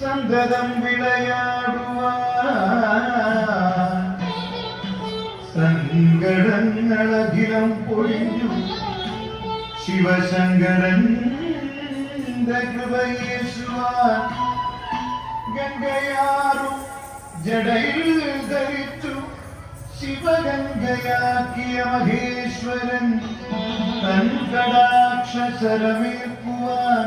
സന്തതം വിളയാടുവാൻ. സങ്കടങ്ങളഖിലം പൊഴിഞ്ഞു. ശിവശങ്കരൻ കൃപയേശുവാൻ ഗംഗയാറും ജടയിൽ ധരിച്ചു. ശിവഗംഗയാക്കിയ മഹേശ്വരൻ തൻ കടാക്ഷരമേൽക്കുവാൻ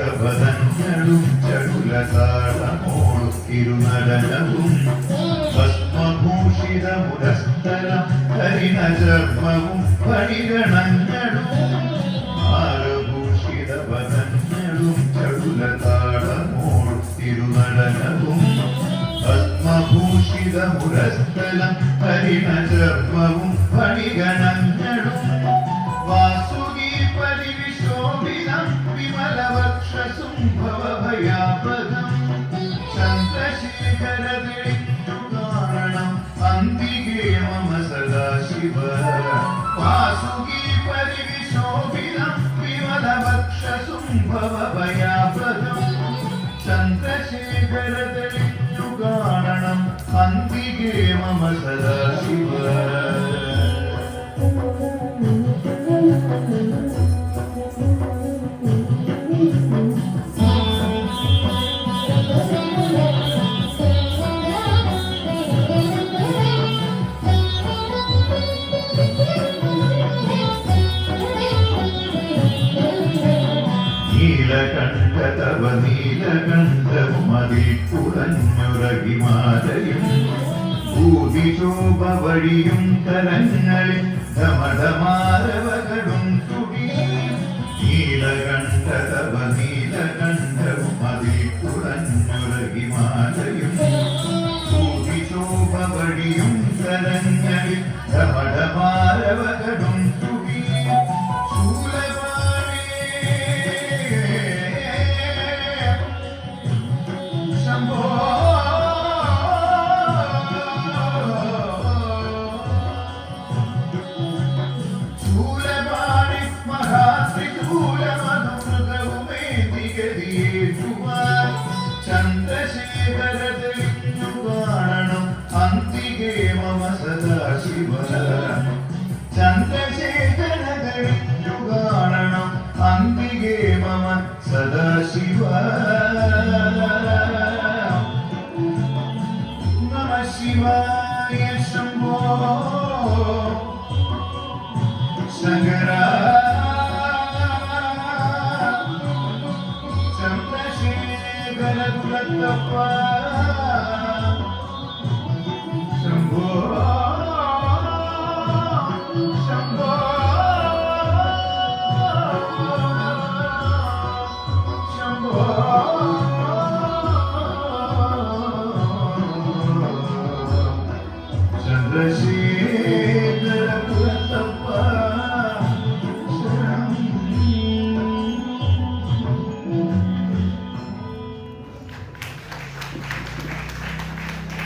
ആലഭൂഷിതപദങ്ങളും ചടുലതാളമോടും തിരുനടനവും ഭസ്മഭൂഷിതമുരസ്ഥലം ഹരിണചർമ്മവും പണിഗണങ്ങളും ആലഭൂഷിതപദങ്ങളും ചടുലതാളമോടും തിരുനടനവും ഭസ്മഭൂഷിതമുരസ്ഥലം ഹരിണചർമ്മവും പണിഗണങ്ങളും ഭവഭയാപദം ചന്ദ്രശേഖരതിളിച്ചു കാണണം അന്തികേ മമ സദാശിവ വാസുകി പരിവിശോഭിതം വിമലവക്ഷസും ഭവഭയാപദം ചന്ദ്രശേഖരതിളിച്ചു കാണണം അന്തികേ മമ സദാശിവ. നീലകണ്ഠതവ നീലകണ്ഠവും അതിൽ കുറഞ്ഞുറകിമാലയും ഭൂതിശോഭ വഴിയും കരങ്ങളിൽ ധമധമാരവകളും సదాశివ నమ శివాయ శంభో శంకరా చంద్రశేఖర గుణప్ప